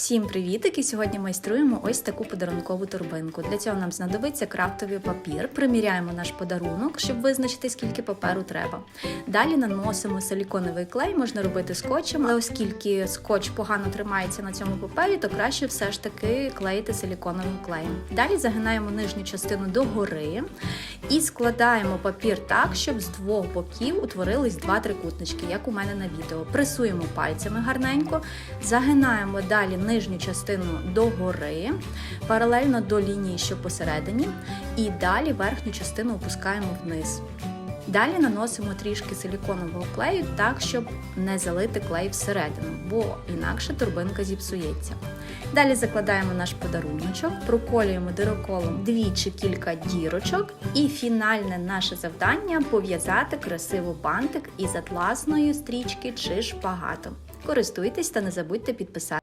Всім привітики! Сьогодні майструємо ось таку подарункову торбинку. Для цього нам знадобиться крафтовий папір. Приміряємо наш подарунок, щоб визначити, скільки паперу треба. Далі наносимо силіконовий клей, можна робити скотчем, але оскільки скотч погано тримається на цьому папері, то краще все ж таки клеїти силіконовим клеєм. Далі загинаємо нижню частину догори і складаємо папір так, щоб з двох боків утворились два трикутнички, як у мене на відео. Пресуємо пальцями гарненько, загинаємо далі нижню частину догори, паралельно до лінії, що посередині, і далі верхню частину опускаємо вниз. Далі наносимо трішки силіконового клею так, щоб не залити клей всередину, бо інакше турбинка зіпсується. Далі закладаємо наш подаруночок, проколюємо дироколом двічі кілька дірочок, і фінальне наше завдання пов'язати красиво бантик із атласної стрічки чи шпагатом. Користуйтесь та не забудьте підписати.